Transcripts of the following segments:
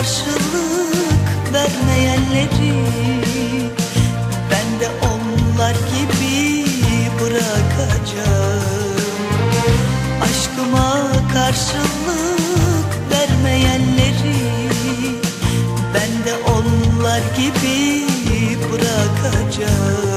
karşılık vermeyenleri. Ben de onlar gibi bırakacağım. Aşkıma karşılık vermeyenleri. Ben de onlar gibi bırakacağım.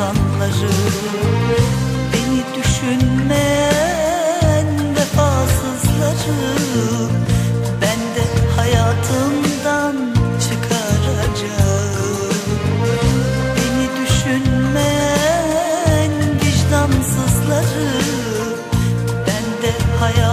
insanları. Beni düşünmeyen vefasızları Ben de hayatımdan çıkaracağım. Beni düşünmeyen vicdansızları Ben de hayatımdan